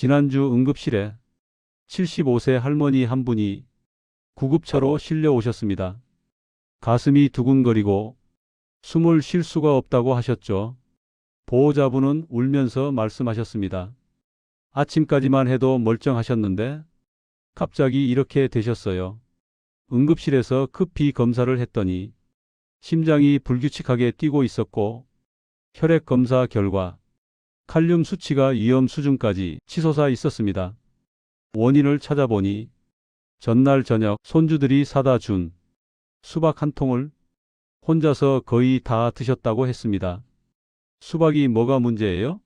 지난주 응급실에 75세 할머니 한 분이 구급차로 실려 오셨습니다. 가슴이 두근거리고 숨을 쉴 수가 없다고 하셨죠. 보호자분은 울면서 말씀하셨습니다. 아침까지만 해도 멀쩡하셨는데 갑자기 이렇게 되셨어요. 응급실에서 급히 검사를 했더니 심장이 불규칙하게 뛰고 있었고 혈액 검사 결과 칼륨 수치가 위험 수준까지 치솟아 있었습니다. 원인을 찾아보니 전날 저녁 손주들이 사다 준 수박 한 통을 혼자서 거의 다 드셨다고 했습니다. 수박이 뭐가 문제예요?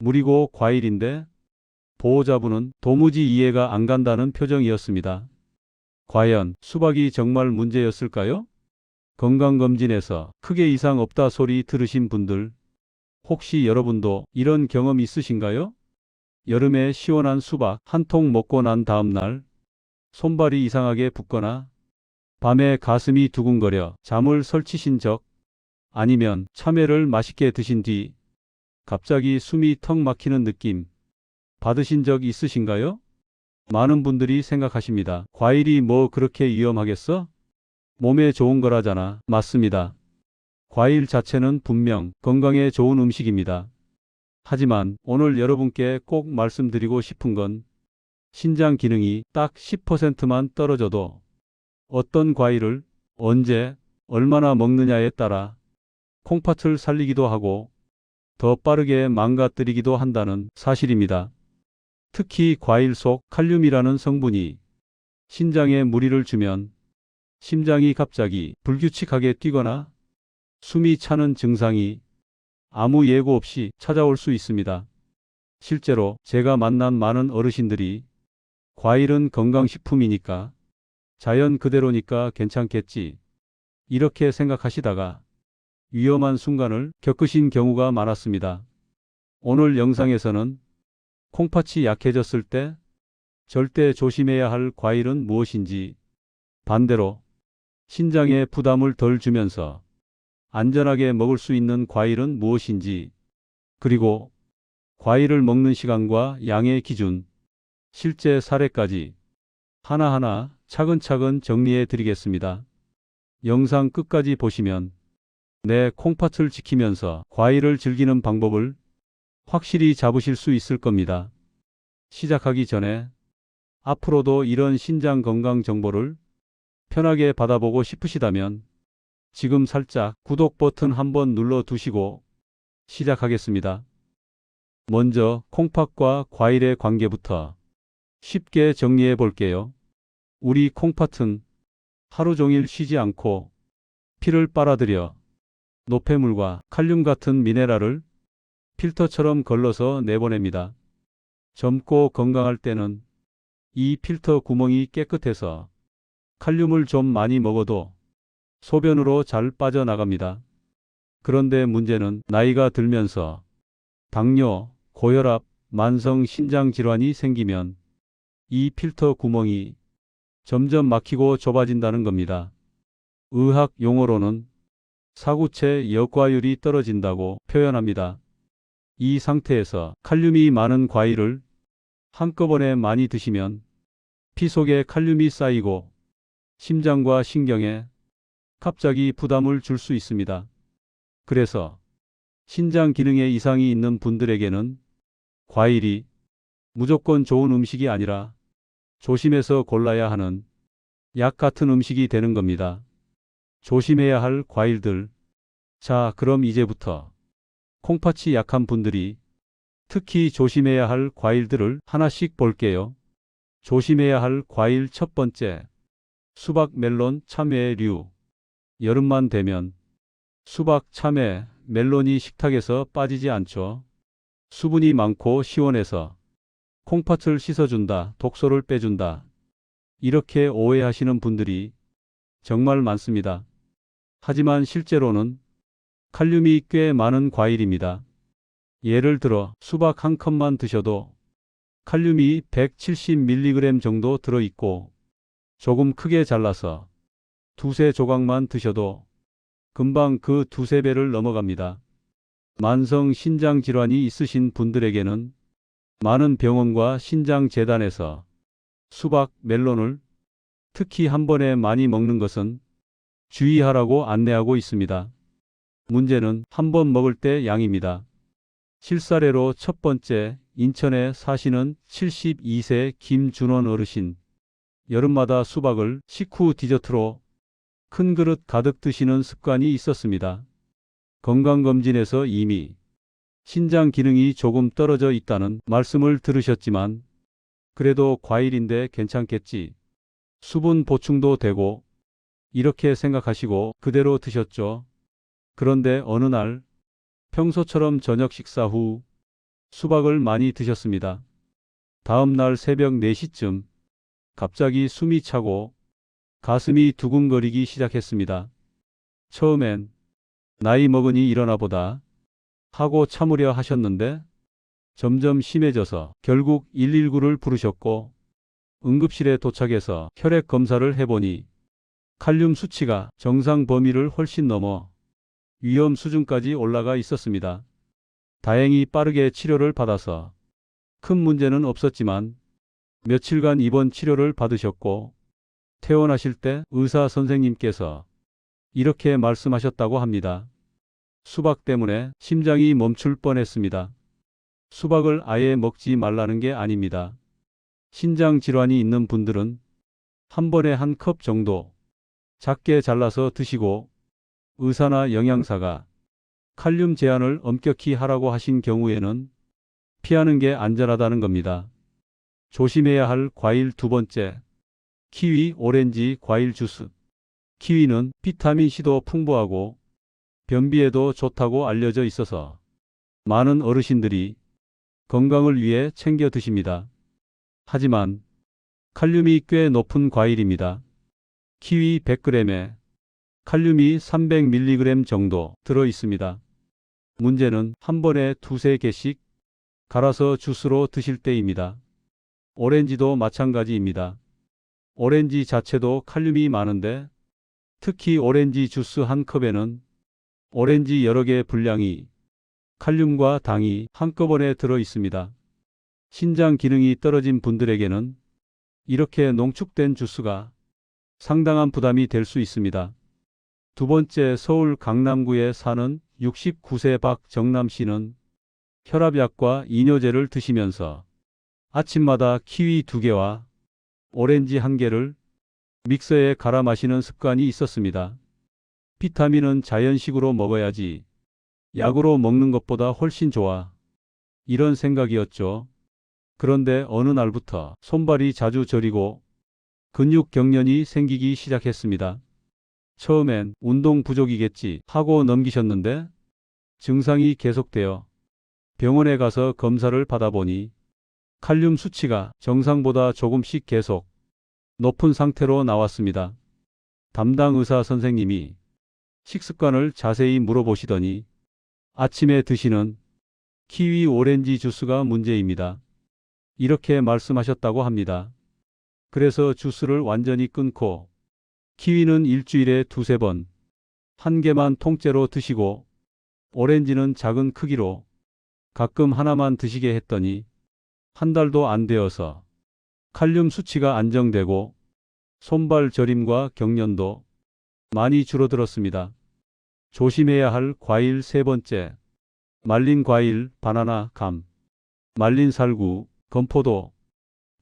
물이고 과일인데 보호자분은 도무지 이해가 안 간다는 표정이었습니다. 과연 수박이 정말 문제였을까요? 건강검진에서 크게 이상 없다 소리 들으신 분들, 혹시 여러분도 이런 경험 있으신가요? 여름에 시원한 수박 한 통 먹고 난 다음 날, 손발이 이상하게 붓거나, 밤에 가슴이 두근거려 잠을 설치신 적, 아니면 참외를 맛있게 드신 뒤, 갑자기 숨이 턱 막히는 느낌, 받으신 적 있으신가요? 많은 분들이 생각하십니다. 과일이 뭐 그렇게 위험하겠어? 몸에 좋은 거라잖아. 맞습니다. 과일 자체는 분명 건강에 좋은 음식입니다. 하지만 오늘 여러분께 꼭 말씀드리고 싶은 건 신장 기능이 딱 10%만 떨어져도 어떤 과일을 언제 얼마나 먹느냐에 따라 콩팥을 살리기도 하고 더 빠르게 망가뜨리기도 한다는 사실입니다. 특히 과일 속 칼륨이라는 성분이 신장에 무리를 주면 심장이 갑자기 불규칙하게 뛰거나 숨이 차는 증상이 아무 예고 없이 찾아올 수 있습니다. 실제로 제가 만난 많은 어르신들이 과일은 건강식품이니까 자연 그대로니까 괜찮겠지. 이렇게 생각하시다가 위험한 순간을 겪으신 경우가 많았습니다. 오늘 영상에서는 콩팥이 약해졌을 때 절대 조심해야 할 과일은 무엇인지 반대로 신장에 부담을 덜 주면서 안전하게 먹을 수 있는 과일은 무엇인지 그리고 과일을 먹는 시간과 양의 기준, 실제 사례까지 하나하나 차근차근 정리해 드리겠습니다. 영상 끝까지 보시면 내 콩팥을 지키면서 과일을 즐기는 방법을 확실히 잡으실 수 있을 겁니다. 시작하기 전에 앞으로도 이런 신장 건강 정보를 편하게 받아보고 싶으시다면 지금 살짝 구독 버튼 한번 눌러 두시고 시작하겠습니다. 먼저 콩팥과 과일의 관계부터 쉽게 정리해 볼게요. 우리 콩팥은 하루 종일 쉬지 않고 피를 빨아들여 노폐물과 칼륨 같은 미네랄을 필터처럼 걸러서 내보냅니다. 젊고 건강할 때는 이 필터 구멍이 깨끗해서 칼륨을 좀 많이 먹어도 소변으로 잘 빠져나갑니다. 그런데 문제는 나이가 들면서 당뇨, 고혈압, 만성 신장 질환이 생기면 이 필터 구멍이 점점 막히고 좁아진다는 겁니다. 의학 용어로는 사구체 역과율이 떨어진다고 표현합니다. 이 상태에서 칼륨이 많은 과일을 한꺼번에 많이 드시면 피 속에 칼륨이 쌓이고 심장과 신경에 갑자기 부담을 줄 수 있습니다. 그래서 신장 기능에 이상이 있는 분들에게는 과일이 무조건 좋은 음식이 아니라 조심해서 골라야 하는 약 같은 음식이 되는 겁니다. 조심해야 할 과일들. 자, 그럼 이제부터 콩팥이 약한 분들이 특히 조심해야 할 과일들을 하나씩 볼게요. 조심해야 할 과일 첫 번째. 수박, 멜론, 참외 류. 여름만 되면 수박, 참외, 멜론이 식탁에서 빠지지 않죠. 수분이 많고 시원해서 콩팥을 씻어준다, 독소를 빼준다. 이렇게 오해하시는 분들이 정말 많습니다. 하지만 실제로는 칼륨이 꽤 많은 과일입니다. 예를 들어 수박 한 컵만 드셔도 칼륨이 170mg 정도 들어있고 조금 크게 잘라서 두세 조각만 드셔도 금방 그 두세 배를 넘어갑니다. 만성 신장 질환이 있으신 분들에게는 많은 병원과 신장 재단에서 수박, 멜론을 특히 한 번에 많이 먹는 것은 주의하라고 안내하고 있습니다. 문제는 한 번 먹을 때 양입니다. 실사례로 첫 번째, 인천에 사시는 72세 김준원 어르신. 여름마다 수박을 식후 디저트로 큰 그릇 가득 드시는 습관이 있었습니다. 건강검진에서 이미 신장 기능이 조금 떨어져 있다는 말씀을 들으셨지만 그래도 과일인데 괜찮겠지. 수분 보충도 되고 이렇게 생각하시고 그대로 드셨죠. 그런데 어느 날 평소처럼 저녁 식사 후 수박을 많이 드셨습니다. 다음 날 새벽 4시쯤 갑자기 숨이 차고 가슴이 두근거리기 시작했습니다. 처음엔 나이 먹으니 일어나 보다 하고 참으려 하셨는데 점점 심해져서 결국 119를 부르셨고 응급실에 도착해서 혈액 검사를 해보니 칼륨 수치가 정상 범위를 훨씬 넘어 위험 수준까지 올라가 있었습니다. 다행히 빠르게 치료를 받아서 큰 문제는 없었지만 며칠간 입원 치료를 받으셨고 퇴원하실 때 의사 선생님께서 이렇게 말씀하셨다고 합니다. 수박 때문에 심장이 멈출 뻔했습니다. 수박을 아예 먹지 말라는 게 아닙니다. 신장 질환이 있는 분들은 한 번에 한 컵 정도 작게 잘라서 드시고 의사나 영양사가 칼륨 제한을 엄격히 하라고 하신 경우에는 피하는 게 안전하다는 겁니다. 조심해야 할 과일 두 번째. 키위, 오렌지, 과일 주스. 키위는 비타민C도 풍부하고 변비에도 좋다고 알려져 있어서 많은 어르신들이 건강을 위해 챙겨 드십니다. 하지만 칼륨이 꽤 높은 과일입니다. 키위 100g에 칼륨이 300mg 정도 들어 있습니다. 문제는 한 번에 두세 개씩 갈아서 주스로 드실 때입니다. 오렌지도 마찬가지입니다. 오렌지 자체도 칼륨이 많은데 특히 오렌지 주스 한 컵에는 오렌지 여러 개 분량이 칼륨과 당이 한꺼번에 들어 있습니다. 신장 기능이 떨어진 분들에게는 이렇게 농축된 주스가 상당한 부담이 될 수 있습니다. 두 번째 서울 강남구에 사는 69세 박정남 씨는 혈압약과 이뇨제를 드시면서 아침마다 키위 두 개와 오렌지 한 개를 믹서에 갈아 마시는 습관이 있었습니다. 비타민은 자연식으로 먹어야지 약으로 먹는 것보다 훨씬 좋아. 이런 생각이었죠. 그런데 어느 날부터 손발이 자주 저리고 근육 경련이 생기기 시작했습니다. 처음엔 운동 부족이겠지 하고 넘기셨는데 증상이 계속되어 병원에 가서 검사를 받아보니 칼륨 수치가 정상보다 조금씩 계속 높은 상태로 나왔습니다. 담당 의사 선생님이 식습관을 자세히 물어보시더니 아침에 드시는 키위 오렌지 주스가 문제입니다. 이렇게 말씀하셨다고 합니다. 그래서 주스를 완전히 끊고 키위는 일주일에 두세 번, 한 개만 통째로 드시고 오렌지는 작은 크기로 가끔 하나만 드시게 했더니 한 달도 안 되어서 칼륨 수치가 안정되고 손발 저림과 경련도 많이 줄어들었습니다. 조심해야 할 과일 세 번째. 말린 과일, 바나나, 감, 말린 살구, 건포도,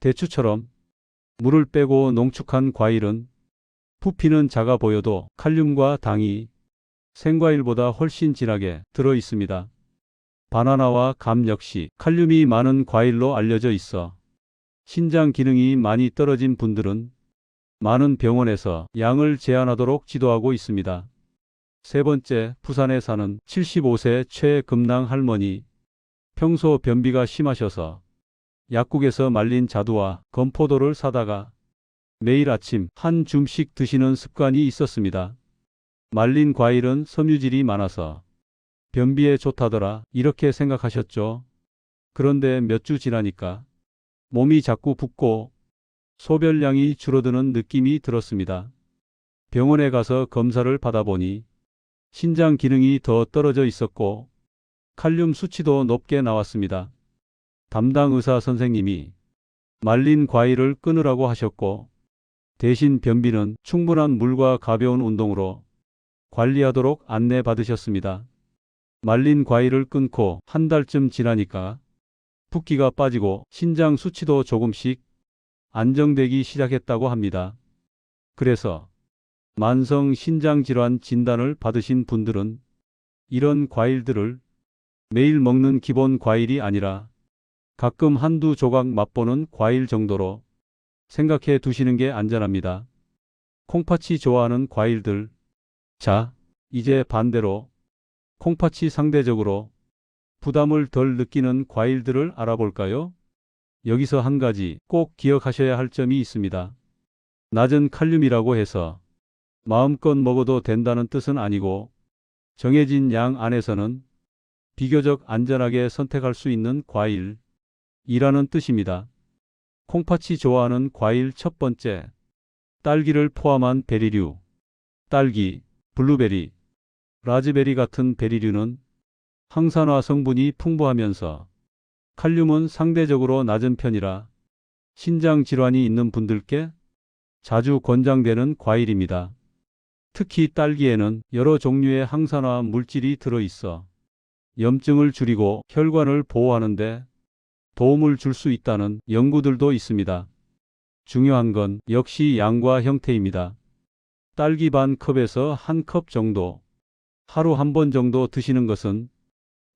대추처럼 물을 빼고 농축한 과일은 부피는 작아 보여도 칼륨과 당이 생과일보다 훨씬 진하게 들어 있습니다. 바나나와 감 역시 칼륨이 많은 과일로 알려져 있어 신장 기능이 많이 떨어진 분들은 많은 병원에서 양을 제한하도록 지도하고 있습니다. 세 번째, 부산에 사는 75세 최금낭 할머니. 평소 변비가 심하셔서 약국에서 말린 자두와 건포도를 사다가 매일 아침 한 줌씩 드시는 습관이 있었습니다. 말린 과일은 섬유질이 많아서 변비에 좋다더라 이렇게 생각하셨죠. 그런데 몇 주 지나니까 몸이 자꾸 붓고 소변량이 줄어드는 느낌이 들었습니다. 병원에 가서 검사를 받아보니 신장 기능이 더 떨어져 있었고 칼륨 수치도 높게 나왔습니다. 담당 의사 선생님이 말린 과일을 끊으라고 하셨고 대신 변비는 충분한 물과 가벼운 운동으로 관리하도록 안내 받으셨습니다. 말린 과일을 끊고 한 달쯤 지나니까 붓기가 빠지고 신장 수치도 조금씩 안정되기 시작했다고 합니다. 그래서 만성 신장 질환 진단을 받으신 분들은 이런 과일들을 매일 먹는 기본 과일이 아니라 가끔 한두 조각 맛보는 과일 정도로 생각해 두시는 게 안전합니다. 콩팥이 좋아하는 과일들. 자, 이제 반대로 콩팥이 상대적으로 부담을 덜 느끼는 과일들을 알아볼까요? 여기서 한 가지 꼭 기억하셔야 할 점이 있습니다. 낮은 칼륨이라고 해서 마음껏 먹어도 된다는 뜻은 아니고 정해진 양 안에서는 비교적 안전하게 선택할 수 있는 과일이라는 뜻입니다. 콩팥이 좋아하는 과일 첫 번째, 딸기를 포함한 베리류, 딸기, 블루베리, 라즈베리 같은 베리류는 항산화 성분이 풍부하면서 칼륨은 상대적으로 낮은 편이라 신장 질환이 있는 분들께 자주 권장되는 과일입니다. 특히 딸기에는 여러 종류의 항산화 물질이 들어있어 염증을 줄이고 혈관을 보호하는데 도움을 줄 수 있다는 연구들도 있습니다. 중요한 건 역시 양과 형태입니다. 딸기 반 컵에서 한 컵 정도, 하루 한 번 정도 드시는 것은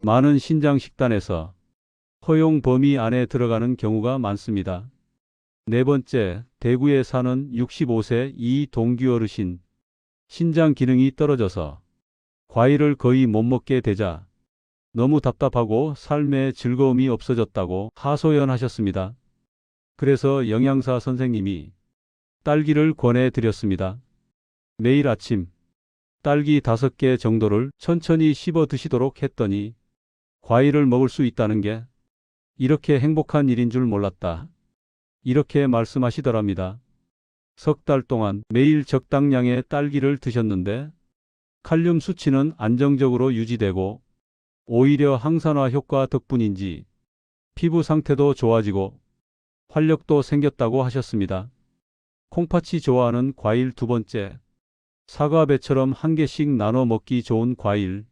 많은 신장 식단에서 허용 범위 안에 들어가는 경우가 많습니다. 네 번째, 대구에 사는 65세 이 동규 어르신. 신장 기능이 떨어져서 과일을 거의 못 먹게 되자 너무 답답하고 삶의 즐거움이 없어졌다고 하소연하셨습니다. 그래서 영양사 선생님이 딸기를 권해 드렸습니다. 매일 아침 딸기 5개 정도를 천천히 씹어 드시도록 했더니 과일을 먹을 수 있다는 게 이렇게 행복한 일인 줄 몰랐다. 이렇게 말씀하시더랍니다. 석 달 동안 매일 적당량의 딸기를 드셨는데 칼륨 수치는 안정적으로 유지되고 오히려 항산화 효과 덕분인지 피부 상태도 좋아지고 활력도 생겼다고 하셨습니다. 콩팥이 좋아하는 과일 두 번째. 사과배처럼 한 개씩 나눠 먹기 좋은 과일.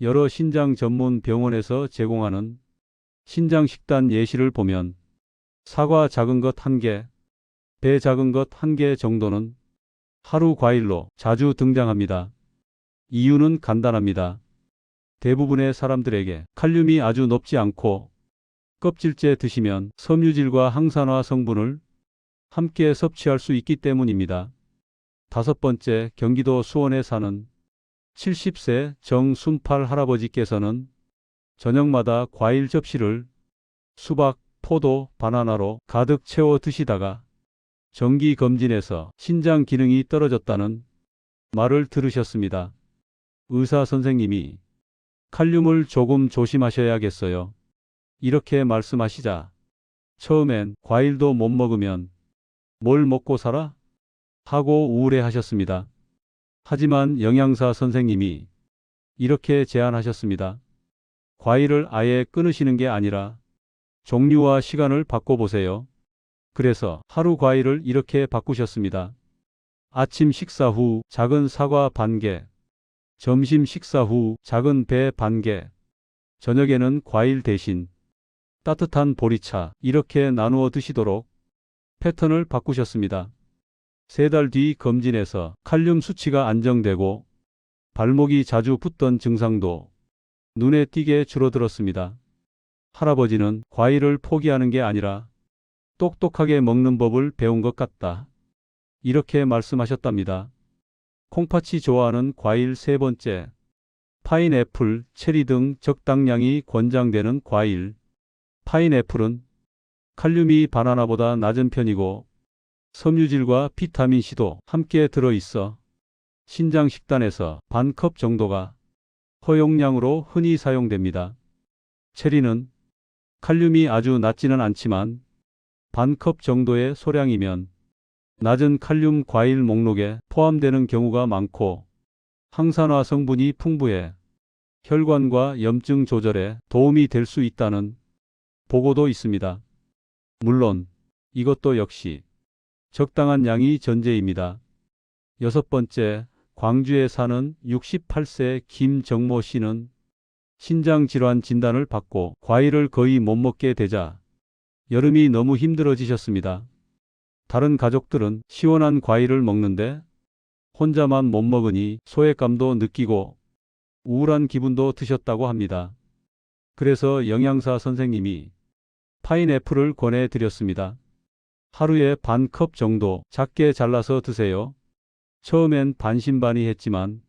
여러 신장 전문 병원에서 제공하는 신장 식단 예시를 보면 사과 작은 것 한 개, 배 작은 것 한 개 정도는 하루 과일로 자주 등장합니다. 이유는 간단합니다. 대부분의 사람들에게 칼륨이 아주 높지 않고 껍질째 드시면 섬유질과 항산화 성분을 함께 섭취할 수 있기 때문입니다. 다섯 번째, 경기도 수원에 사는 70세 정순팔 할아버지께서는 저녁마다 과일 접시를 수박, 포도, 바나나로 가득 채워 드시다가 정기 검진에서 신장 기능이 떨어졌다는 말을 들으셨습니다. 의사 선생님이 칼륨을 조금 조심하셔야겠어요. 이렇게 말씀하시자 처음엔 과일도 못 먹으면 뭘 먹고 살아? 하고 우울해 하셨습니다. 하지만 영양사 선생님이 이렇게 제안하셨습니다. 과일을 아예 끊으시는 게 아니라 종류와 시간을 바꿔보세요. 그래서 하루 과일을 이렇게 바꾸셨습니다. 아침 식사 후 작은 사과 반 개, 점심 식사 후 작은 배 반 개, 저녁에는 과일 대신 따뜻한 보리차 이렇게 나누어 드시도록 패턴을 바꾸셨습니다. 세 달 뒤 검진에서 칼륨 수치가 안정되고 발목이 자주 붓던 증상도 눈에 띄게 줄어들었습니다. 할아버지는 과일을 포기하는 게 아니라 똑똑하게 먹는 법을 배운 것 같다. 이렇게 말씀하셨답니다. 콩팥이 좋아하는 과일 세 번째. 파인애플, 체리 등 적당량이 권장되는 과일. 파인애플은 칼륨이 바나나보다 낮은 편이고 섬유질과 비타민C도 함께 들어있어 신장 식단에서 반 컵 정도가 허용량으로 흔히 사용됩니다. 체리는 칼륨이 아주 낮지는 않지만 반 컵 정도의 소량이면 낮은 칼륨 과일 목록에 포함되는 경우가 많고 항산화 성분이 풍부해 혈관과 염증 조절에 도움이 될 수 있다는 보고도 있습니다. 물론 이것도 역시 적당한 양이 전제입니다. 여섯 번째, 광주에 사는 68세 김정모 씨는 신장 질환 진단을 받고 과일을 거의 못 먹게 되자 여름이 너무 힘들어지셨습니다. 다른 가족들은 시원한 과일을 먹는데 혼자만 못 먹으니 소외감도 느끼고 우울한 기분도 드셨다고 합니다. 그래서 영양사 선생님이 파인애플을 권해 드렸습니다. 하루에 반 컵 정도 작게 잘라서 드세요. 처음엔 반신반의 했지만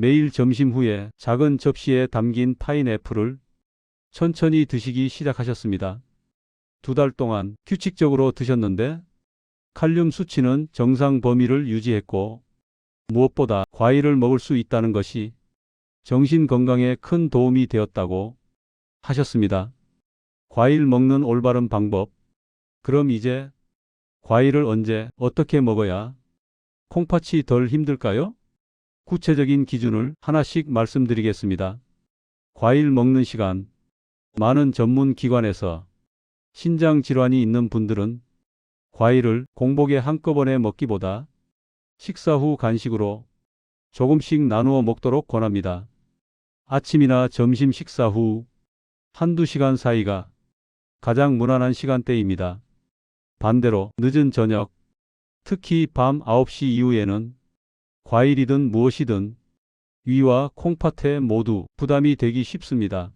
매일 점심 후에 작은 접시에 담긴 파인애플을 천천히 드시기 시작하셨습니다. 두 달 동안 규칙적으로 드셨는데 칼륨 수치는 정상 범위를 유지했고 무엇보다 과일을 먹을 수 있다는 것이 정신 건강에 큰 도움이 되었다고 하셨습니다. 과일 먹는 올바른 방법. 그럼 이제 과일을 언제 어떻게 먹어야 콩팥이 덜 힘들까요? 구체적인 기준을 하나씩 말씀드리겠습니다. 과일 먹는 시간. 많은 전문 기관에서 신장 질환이 있는 분들은 과일을 공복에 한꺼번에 먹기보다 식사 후 간식으로 조금씩 나누어 먹도록 권합니다. 아침이나 점심 식사 후 한두 시간 사이가 가장 무난한 시간대입니다. 반대로 늦은 저녁, 특히 밤 9시 이후에는 과일이든 무엇이든 위와 콩팥에 모두 부담이 되기 쉽습니다.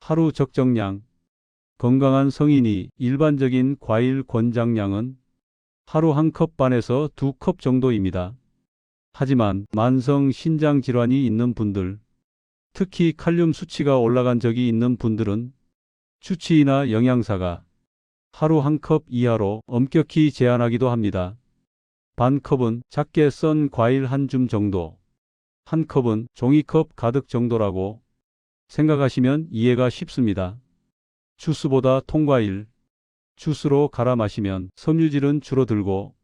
하루 적정량, 건강한 성인이 일반적인 과일 권장량은 하루 한 컵 반에서 두 컵 정도입니다. 하지만 만성 신장 질환이 있는 분들, 특히 칼륨 수치가 올라간 적이 있는 분들은 주치의나 영양사가 하루 한 컵 이하로 엄격히 제한하기도 합니다. 반 컵은 작게 썬 과일 한 줌 정도, 한 컵은 종이컵 가득 정도라고 생각하시면 이해가 쉽습니다. 주스보다 통과일, 주스로 갈아 마시면 섬유질은 줄어들고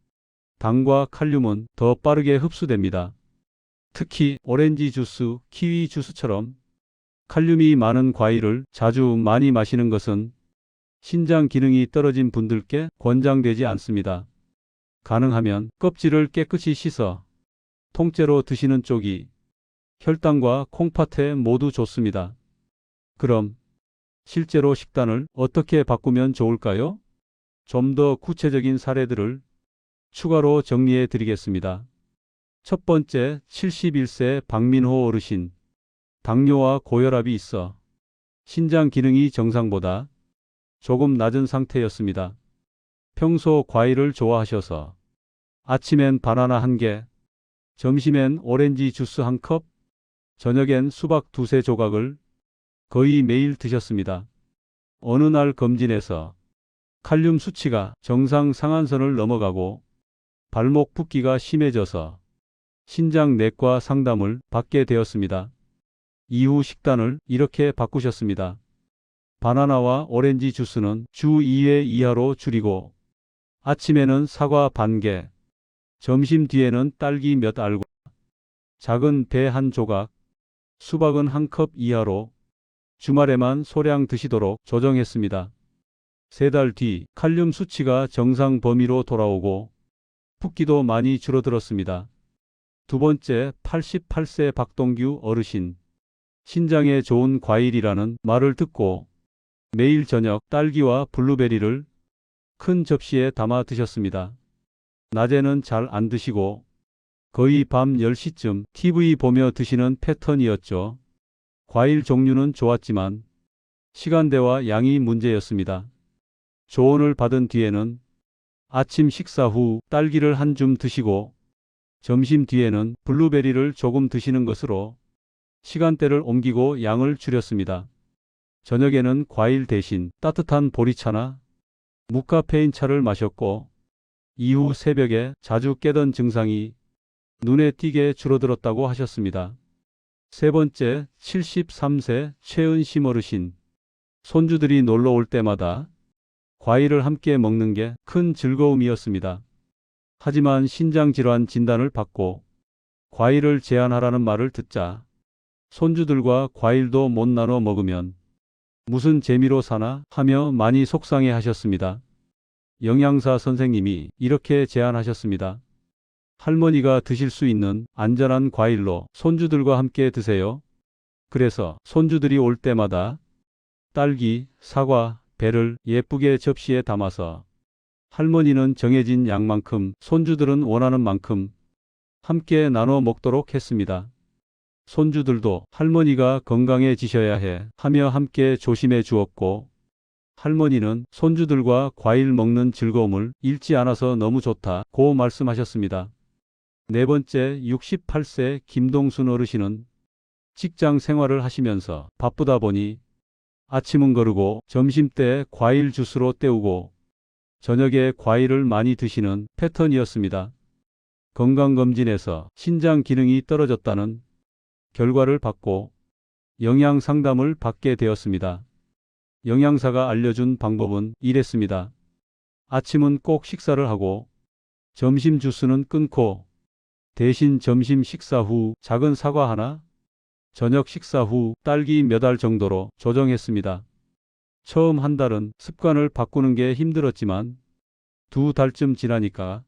당과 칼륨은 더 빠르게 흡수됩니다. 특히 오렌지 주스, 키위 주스처럼 칼륨이 많은 과일을 자주 많이 마시는 것은 신장 기능이 떨어진 분들께 권장되지 않습니다. 가능하면 껍질을 깨끗이 씻어 통째로 드시는 쪽이 혈당과 콩팥에 모두 좋습니다. 그럼 실제로 식단을 어떻게 바꾸면 좋을까요? 좀 더 구체적인 사례들을 추가로 정리해 드리겠습니다. 첫 번째, 71세 박민호 어르신. 당뇨와 고혈압이 있어 신장 기능이 정상보다 조금 낮은 상태였습니다. 평소 과일을 좋아하셔서 아침엔 바나나 한 개, 점심엔 오렌지 주스 한 컵, 저녁엔 수박 두세 조각을 거의 매일 드셨습니다. 어느 날 검진에서 칼륨 수치가 정상 상한선을 넘어가고 발목 붓기가 심해져서 신장 내과 상담을 받게 되었습니다. 이후 식단을 이렇게 바꾸셨습니다. 바나나와 오렌지 주스는 주 2회 이하로 줄이고 아침에는 사과 반 개, 점심 뒤에는 딸기 몇 알과 작은 배 한 조각, 수박은 한 컵 이하로 주말에만 소량 드시도록 조정했습니다. 세 달 뒤 칼륨 수치가 정상 범위로 돌아오고 붓기도 많이 줄어들었습니다. 두 번째 88세 박동규 어르신 신장에 좋은 과일이라는 말을 듣고 매일 저녁 딸기와 블루베리를 큰 접시에 담아 드셨습니다. 낮에는 잘 안 드시고 거의 밤 10시쯤 TV 보며 드시는 패턴이었죠. 과일 종류는 좋았지만 시간대와 양이 문제였습니다. 조언을 받은 뒤에는 아침 식사 후 딸기를 한 줌 드시고 점심 뒤에는 블루베리를 조금 드시는 것으로 시간대를 옮기고 양을 줄였습니다. 저녁에는 과일 대신 따뜻한 보리차나 무카페인 차를 마셨고 이후 새벽에 자주 깨던 증상이 눈에 띄게 줄어들었다고 하셨습니다. 세 번째, 73세 최은심 어르신. 손주들이 놀러 올 때마다 과일을 함께 먹는 게 큰 즐거움이었습니다. 하지만 신장질환 진단을 받고 과일을 제한하라는 말을 듣자 손주들과 과일도 못 나눠 먹으면 무슨 재미로 사나 하며 많이 속상해 하셨습니다. 영양사 선생님이 이렇게 제안하셨습니다. 할머니가 드실 수 있는 안전한 과일로 손주들과 함께 드세요. 그래서 손주들이 올 때마다 딸기, 사과, 배를 예쁘게 접시에 담아서 할머니는 정해진 양만큼, 손주들은 원하는 만큼 함께 나눠 먹도록 했습니다. 손주들도 할머니가 건강해지셔야 해 하며 함께 조심해 주었고, 할머니는 손주들과 과일 먹는 즐거움을 잃지 않아서 너무 좋다 고 말씀하셨습니다. 네 번째 68세 김동순 어르신은 직장 생활을 하시면서 바쁘다 보니 아침은 거르고 점심때 과일 주스로 때우고 저녁에 과일을 많이 드시는 패턴이었습니다. 건강검진에서 신장 기능이 떨어졌다는 결과를 받고 영양 상담을 받게 되었습니다. 영양사가 알려준 방법은 이랬습니다. 아침은 꼭 식사를 하고 점심 주스는 끊고 대신 점심 식사 후 작은 사과 하나, 저녁 식사 후 딸기 몇 알 정도로 조정했습니다. 처음 한 달은 습관을 바꾸는 게 힘들었지만 두 달쯤 지나니까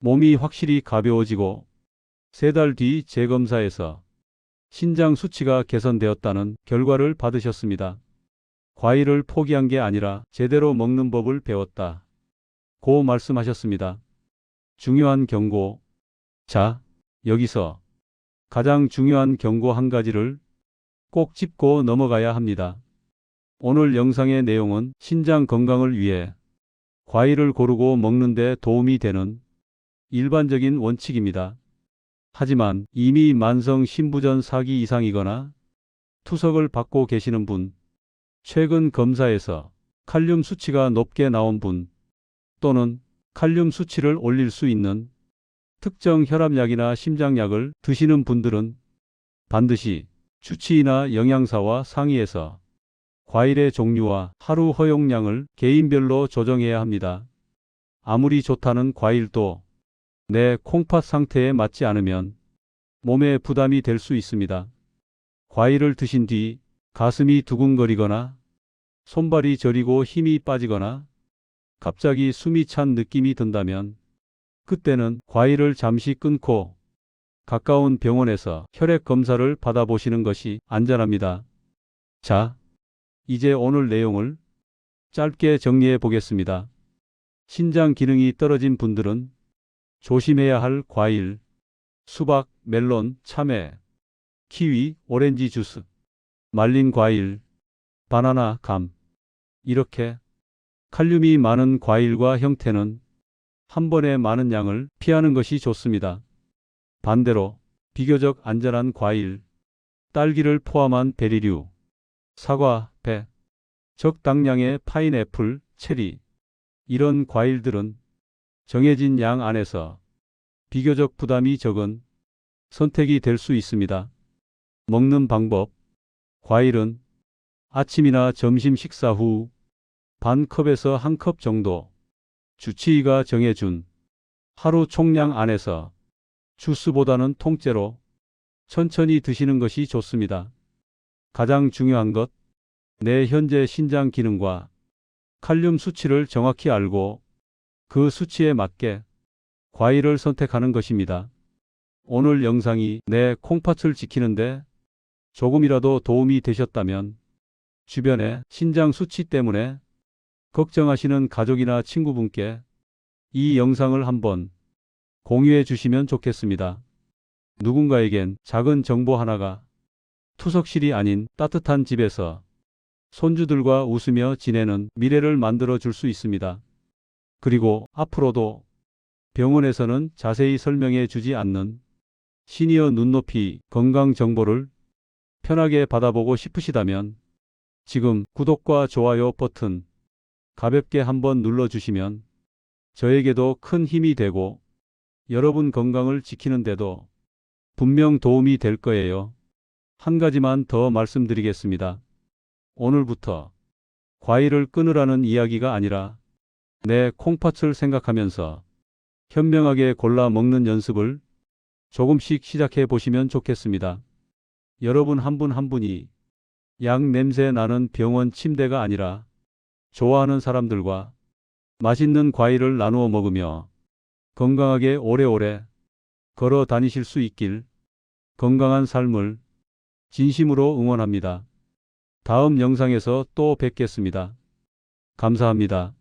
몸이 확실히 가벼워지고 세 달 뒤 재검사에서 신장 수치가 개선되었다는 결과를 받으셨습니다. 과일을 포기한 게 아니라 제대로 먹는 법을 배웠다. 고 말씀하셨습니다. 중요한 경고. 자, 여기서 가장 중요한 경고 한 가지를 꼭 짚고 넘어가야 합니다. 오늘 영상의 내용은 신장 건강을 위해 과일을 고르고 먹는 데 도움이 되는 일반적인 원칙입니다. 하지만 이미 만성 신부전 4기 이상이거나 투석을 받고 계시는 분, 최근 검사에서 칼륨 수치가 높게 나온 분, 또는 칼륨 수치를 올릴 수 있는 특정 혈압약이나 심장약을 드시는 분들은 반드시 주치의나 영양사와 상의해서 과일의 종류와 하루 허용량을 개인별로 조정해야 합니다. 아무리 좋다는 과일도 내 콩팥 상태에 맞지 않으면 몸에 부담이 될 수 있습니다. 과일을 드신 뒤 가슴이 두근거리거나 손발이 저리고 힘이 빠지거나 갑자기 숨이 찬 느낌이 든다면 그때는 과일을 잠시 끊고 가까운 병원에서 혈액 검사를 받아보시는 것이 안전합니다. 자, 이제 오늘 내용을 짧게 정리해 보겠습니다. 신장 기능이 떨어진 분들은 조심해야 할 과일, 수박, 멜론, 참외, 키위, 오렌지 주스, 말린 과일, 바나나, 감. 이렇게 칼륨이 많은 과일과 형태는 한 번에 많은 양을 피하는 것이 좋습니다. 반대로 비교적 안전한 과일, 딸기를 포함한 베리류, 사과, 배, 적당량의 파인애플, 체리, 이런 과일들은 정해진 양 안에서 비교적 부담이 적은 선택이 될 수 있습니다. 먹는 방법. 과일은 아침이나 점심 식사 후 반 컵에서 한 컵 정도 주치의가 정해준 하루 총량 안에서 주스보다는 통째로 천천히 드시는 것이 좋습니다. 가장 중요한 것, 내 현재 신장 기능과 칼륨 수치를 정확히 알고 그 수치에 맞게 과일을 선택하는 것입니다. 오늘 영상이 내 콩팥을 지키는데 조금이라도 도움이 되셨다면 주변에 신장 수치 때문에 걱정하시는 가족이나 친구분께 이 영상을 한번 공유해 주시면 좋겠습니다. 누군가에겐 작은 정보 하나가 투석실이 아닌 따뜻한 집에서 손주들과 웃으며 지내는 미래를 만들어 줄 수 있습니다. 그리고 앞으로도 병원에서는 자세히 설명해 주지 않는 시니어 눈높이 건강 정보를 편하게 받아보고 싶으시다면 지금 구독과 좋아요 버튼 가볍게 한번 눌러주시면 저에게도 큰 힘이 되고 여러분 건강을 지키는데도 분명 도움이 될 거예요. 한 가지만 더 말씀드리겠습니다. 오늘부터 과일을 끊으라는 이야기가 아니라 내 콩팥을 생각하면서 현명하게 골라 먹는 연습을 조금씩 시작해 보시면 좋겠습니다. 여러분 한분한 분이 약 냄새 나는 병원 침대가 아니라 좋아하는 사람들과 맛있는 과일을 나누어 먹으며 건강하게 오래오래 걸어 다니실 수 있길 건강한 삶을 진심으로 응원합니다. 다음 영상에서 또 뵙겠습니다. 감사합니다.